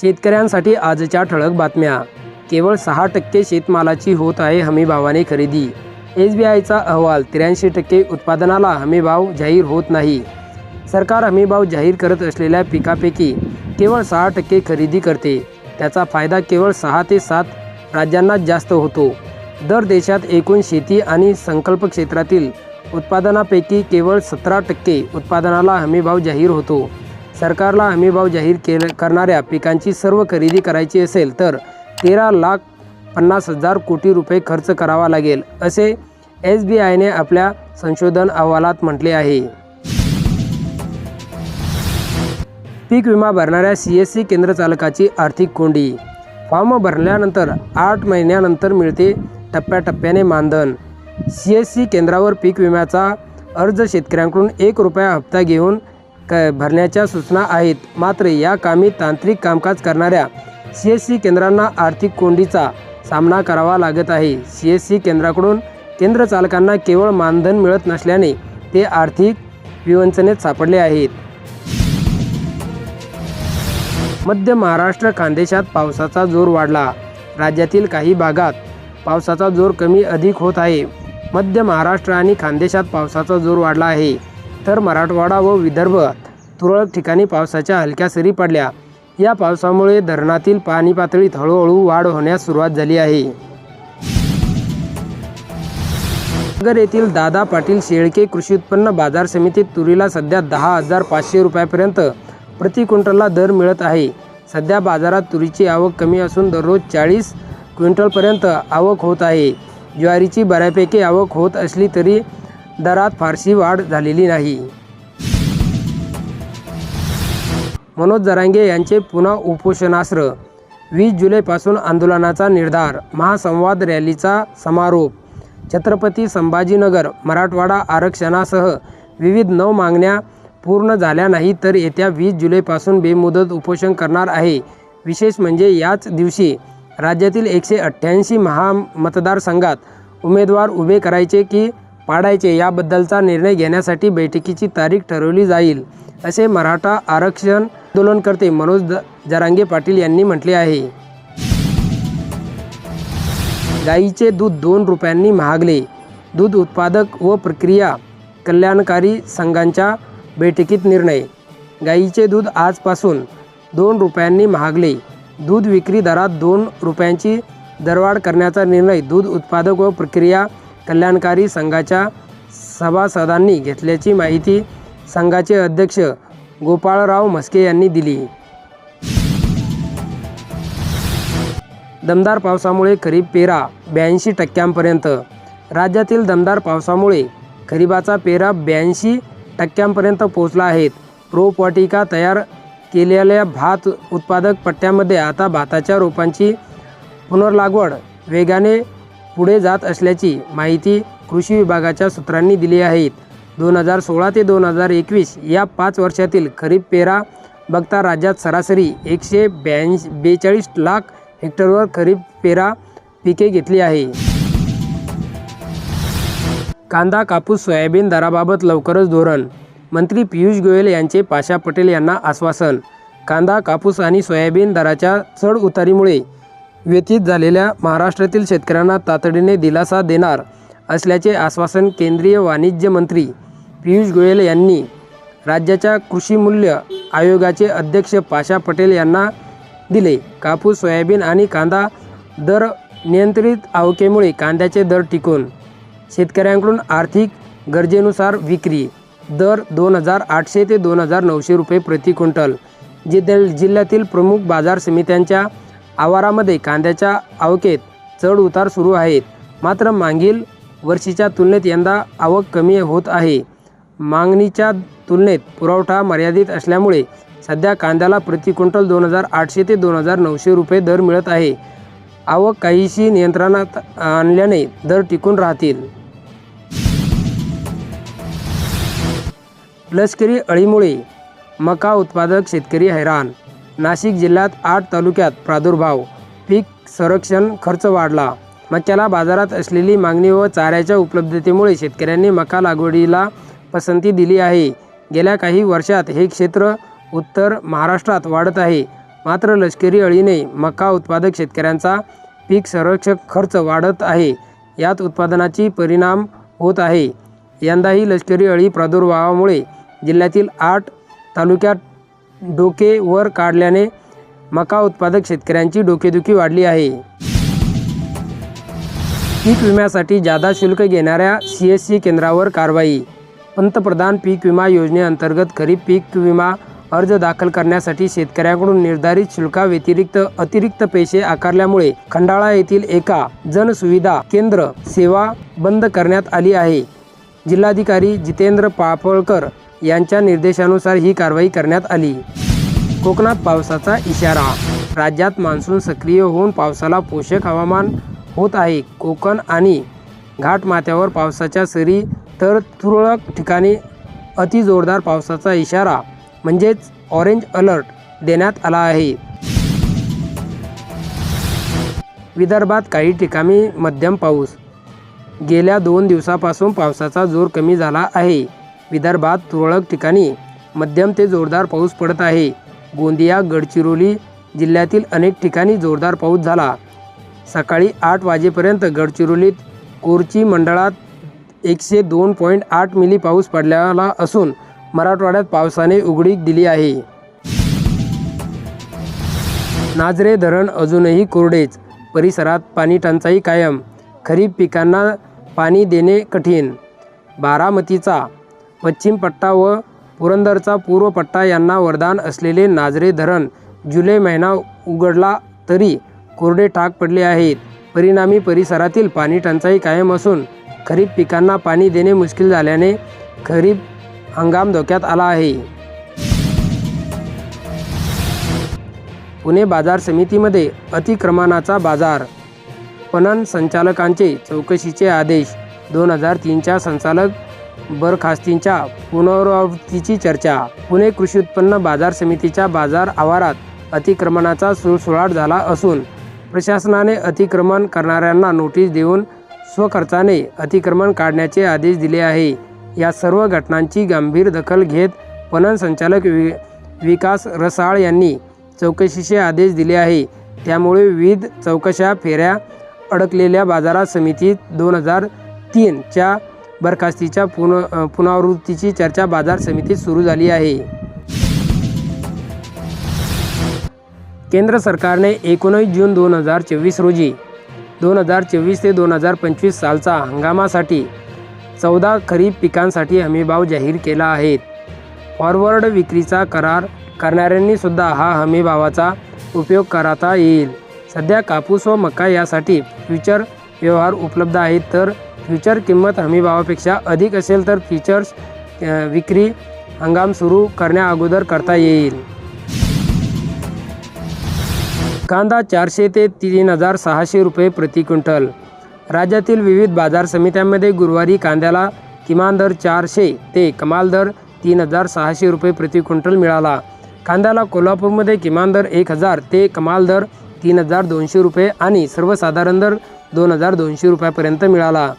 शेतकऱ्यांसाठी आजच्या ठळक बातम्या. केवळ सहा टक्के शेतमालाची होत आहे हमीभावाने खरेदी. एस बी आयचा अहवाल त्र्याऐंशी टक्के उत्पादनाला हमीभाव जाहीर होत नाही. सरकार हमीभाव जाहीर करत असलेल्या पिकापैकी केवळ सहा टक्के खरेदी करते. त्याचा फायदा केवळ सहा ते सात राज्यांनाच जास्त होतो. दर देशात एकूण शेती आणि संकल्प क्षेत्रातील उत्पादनापैकी केवळ सतरा टक्के उत्पादनाला हमीभाव जाहीर होतो. सरकारला हमीभाव जाहीर केल करणाऱ्या पिकांची सर्व खरेदी करायची असेल तर तेरा लाख पन्नास हजार कोटी रुपये खर्च करावा लागेल असे एस बी आयने आपल्या संशोधन अहवालात म्हटले आहे. पीक विमा भरणाऱ्या सी एस सी केंद्र चालकाची आर्थिक कोंडी. फॉर्म भरल्यानंतर आठ महिन्यानंतर मिळते टप्प्याटप्प्याने मानधन. सी एस सी केंद्रावर पीक विम्याचा अर्ज शेतकऱ्यांकडून एक रुपया हप्ता घेऊन क भरण्याच्या सूचना आहेत. मात्र या कामी तांत्रिक कामकाज करणाऱ्या सी एस सी केंद्रांना आर्थिक कोंडीचा सामना करावा लागत आहे. सी एस सी केंद्राकडून केंद्र चालकांना केवळ मानधन मिळत नसल्याने ते आर्थिक विवंचनेत सापडले आहेत. मध्य महाराष्ट्र खानदेशात पावसाचा जोर वाढला. राज्यातील काही भागात पावसाचा जोर कमी अधिक होत आहे. मध्य महाराष्ट्र आणि खानदेशात पावसाचा जोर वाढला आहे. तर मराठवाडा व विदर्भ तुरळक ठिकाणी पावसाच्या हलक्या सरी पडल्या. या पावसामुळे धरणातील पाणी पातळीत हळूहळू वाढ होण्यास सुरुवात झाली आहे. नगर येथील दादा पाटील शेळके कृषी उत्पन्न बाजार समितीत तुरीला सध्या दहा हजार पाचशे रुपयापर्यंत प्रति क्विंटलला दर मिळत आहे. सध्या बाजारात तुरीची आवक कमी असून दररोज चाळीस क्विंटलपर्यंत आवक होत आहे. ज्वारीची बऱ्यापैकी आवक होत असली तरी दरात फारशी वाढ झालेली नाही. मनोज जरांगे यांचे पुन्हा उपोषणास्त्र. वीस जुलैपासून आंदोलनाचा निर्धार. महासंवाद रॅलीचा समारोप. छत्रपती संभाजीनगर मराठवाडा आरक्षणासह विविध नऊ मागण्या पूर्ण झाल्या नाही तर येत्या वीस जुलैपासून बेमुदत उपोषण करणार आहे. विशेष म्हणजे याच दिवशी राज्यातील एकशे अठ्ठ्याऐंशी महामतदारसंघात उमेदवार उभे करायचे की पाडायचे याबद्दलचा निर्णय घेण्यासाठी बैठकीची तारीख ठरवली जाईल असे मराठा आरक्षण आंदोलनकर्ते मनोज द- जरांगे पाटील यांनी म्हटले आहे. गाईचे दूध दोन रुपयांनी महागले. दूध उत्पादक व प्रक्रिया कल्याणकारी संघांच्या बैठकीत निर्णय. गाईचे दूध आजपासून दोन रुपयांनी महागले. दूध विक्री दरात दोन रुपयांची दरवाढ करण्याचा निर्णय दूध उत्पादक व प्रक्रिया कल्याणकारी संघाच्या सभासदांनी घेतल्याची माहिती संघाचे अध्यक्ष गोपाळराव म्हस्के यांनी दिली. दमदार पावसामुळे खरीप पेरा ब्याऐंशी टक्क्यांपर्यंत. राज्यातील दमदार पावसामुळे खरीपाचा पेरा ब्याऐंशी टक्क्यांपर्यंत पोहोचला आहे. रोपवाटिका तयार केलेल्या भात उत्पादक पट्ट्यामध्ये आता भाताच्या रोपांची पुनर्लागवड वेगाने पुढे जात असल्याची माहिती कृषी विभागाच्या सूत्रांनी दिली आहेत दोन हजार सोळा ते दोन हजार एकवीस या पाच वर्षातील खरीप पेरा बघता राज्यात सरासरी एकशे ब्याऐंशी बेचाळीस लाख हेक्टरवर खरीप पेरा पिके घेतली आहे. कांदा कापूस सोयाबीन दराबाबत लवकरच धोरण. मंत्री पियुष गोयल यांचे पाशा पटेल यांना आश्वासन. कांदा कापूस आणि सोयाबीन दराच्या चढ उतारीमुळे व्यथित झालेल्या महाराष्ट्रातील शेतकऱ्यांना तातडीने दिलासा देणार असल्याचे आश्वासन केंद्रीय वाणिज्य मंत्री पियुष गोयल यांनी राज्याच्या कृषी मूल्य आयोगाचे अध्यक्ष पाशा पटेल यांना दिले. कापूस सोयाबीन आणि कांदा दर नियंत्रित आवकेमुळे कांद्याचे दर टिकून शेतकऱ्यांकडून आर्थिक गरजेनुसार विक्री दर दोन हजार आठशे ते दोन हजार नऊशे रुपये प्रति क्विंटल. जिल्ह्यातील प्रमुख बाजार समित्यांच्या आवारामध्ये कांद्याच्या आवकेत चढ उतार सुरू आहेत. मात्र मागील वर्षीच्या तुलनेत यंदा आवक कमी होत आहे. मागणीच्या तुलनेत पुरवठा मर्यादित असल्यामुळे सध्या कांद्याला प्रति क्विंटल दोन हजार आठशे ते दोन हजार नऊशे रुपये दर मिळत आहे. आवक काहीशी नियंत्रणात आणल्याने दर टिकून राहतील. लष्करी अळीमुळे मका उत्पादक शेतकरी हैराण नाशिक जिल्ह्यात आठ तालुक्यात प्रादुर्भाव. पीक संरक्षण खर्च वाढला. मक्याला बाजारात असलेली मागणी व चाऱ्याच्या उपलब्धतेमुळे शेतकऱ्यांनी मका लागवडीला पसंती दिली आहे. गेल्या काही वर्षात हे क्षेत्र उत्तर महाराष्ट्रात वाढत आहे. मात्र लष्करी अळीने मका उत्पादक शेतकऱ्यांचा पीक संरक्षक खर्च वाढत आहे. यात उत्पादनाची परिणाम होत आहे. यंदाही लष्करी अळी प्रादुर्भावामुळे जिल्ह्यातील आठ तालुक्यात डोके वर काढल्याने मका उत्पादक शेतकऱ्यांची डोकेदुखी वाढली आहे. पीक विम्यासाठी जादा शुल्क घेणाऱ्या सी एस सी केंद्रावर कारवाई. पंतप्रधान पीक विमा योजनेअंतर्गत खरीप पीक विमा अर्ज दाखल करण्यासाठी शेतकऱ्यांकडून निर्धारित शुल्काव्यतिरिक्त अतिरिक्त पैसे आकारल्यामुळे खंडाळा येथील एका जनसुविधा केंद्र सेवा बंद करण्यात आली आहे. जिल्हाधिकारी जितेंद्र पापळकर यांच्या निर्देशानुसार ही कारवाई करण्यात आली. कोकणात पावसाचा इशारा. राज्यात मान्सून सक्रिय होऊन पावसाला पोषक हवामान होत आहे. कोकण आणि घाटमाथ्यावर पावसाच्या सरी तर तुरळक ठिकाणी अतिजोरदार पावसाचा इशारा म्हणजेच ऑरेंज अलर्ट देण्यात आला आहे. विदर्भात काही ठिकाणी मध्यम पाऊस. गेल्या दोन दिवसापासून पावसाचा जोर कमी झाला आहे. विदर्भात तुरळक ठिकाणी मध्यम ते जोरदार पाऊस पडत आहे. गोंदिया गडचिरोली जिल्ह्यातील अनेक ठिकाणी जोरदार पाऊस झाला. सकाळी आठ वाजेपर्यंत गडचिरोलीत कोरची मंडळात एकशे दोन पॉईंट आठ मिली पाऊस पडलेला असून मराठवाड्यात पावसाने उघडीक दिली आहे. नाझरे धरण अजूनही कोरडेच. परिसरात पाणी टंचाई कायम. खरीप पिकांना पाणी देणे कठीण. बारामतीचा पश्चिम पट्टा व पुरंदरचा पूर्व पट्टा यांना वरदान असलेले नाझरे धरण जुलै महिना उघडला तरी कोरडे टाक पडले आहेत. परिणामी परिसरातील पाणी टंचाई कायम असून खरीप पिकांना पाणी देणे मुश्किल झाल्याने खरीप हंगाम धोक्यात आला आहे. पुणे बाजार समितीमध्ये अतिक्रमणाचा बाजार. पणन संचालकांचे चौकशीचे आदेश दोन हजार तीनच्या संचालक बरखास्तींच्या पुनरावृत्तीची चर्चा. पुणे कृषी उत्पन्न बाजार समितीच्या बाजार आवारात अतिक्रमणाचा सुळसुळाट झाला असून प्रशासनाने अतिक्रमण करणाऱ्यांना नोटीस देऊन स्वखर्चाने अतिक्रमण काढण्याचे आदेश दिले आहे. या सर्व घटनांची गंभीर दखल घेत पणन संचालक वि विकास रसाळ यांनी चौकशीचे आदेश दिले आहे. त्यामुळे विविध चौकशा फेऱ्या अडकलेल्या बाजारात समितीत दोन हजार तीनच्या बरखास्तीच्या पुन पुनरावृत्तीची चर्चा बाजार समितीत सुरू झाली आहे. केंद्र सरकारने एकोणीस जून दोन हजार चोवीस रोजी दोन हजार चोवीस ते दोन हजार पंचवीस सालचा हंगामासाठी चौदा खरीप पिकांसाठी हमीभाव जाहीर केला आहे. फॉरवर्ड विक्रीचा करार करणाऱ्यांनी सुद्धा हा हमीभावाचा उपयोग करता येईल. सध्या कापूस व मका यासाठी फ्युचर व्यवहार उपलब्ध आहेत तर फ्युचर किंमत हमीभावापेक्षा अधिक असेल तर फ्युचर्स विक्री हंगाम सुरू करण्याअगोदर करता येईल. कांदा चारशे ते तीन हजार सहाशे रुपये प्रति क्विंटल. राज्यातील विविध बाजार समित्यांमध्ये गुरुवारी कांद्याला किमान दर चारशे ते कमाल दर तीन हजार सहाशे रुपये प्रति क्विंटल मिळाला. कांद्याला कोल्हापूरमध्ये किमान दर एक हजार ते कमाल दर तीन हजार दोनशे रुपये आणि सर्वसाधारण दर दोन हजार दोनशे रुपयापर्यंत मिळाला.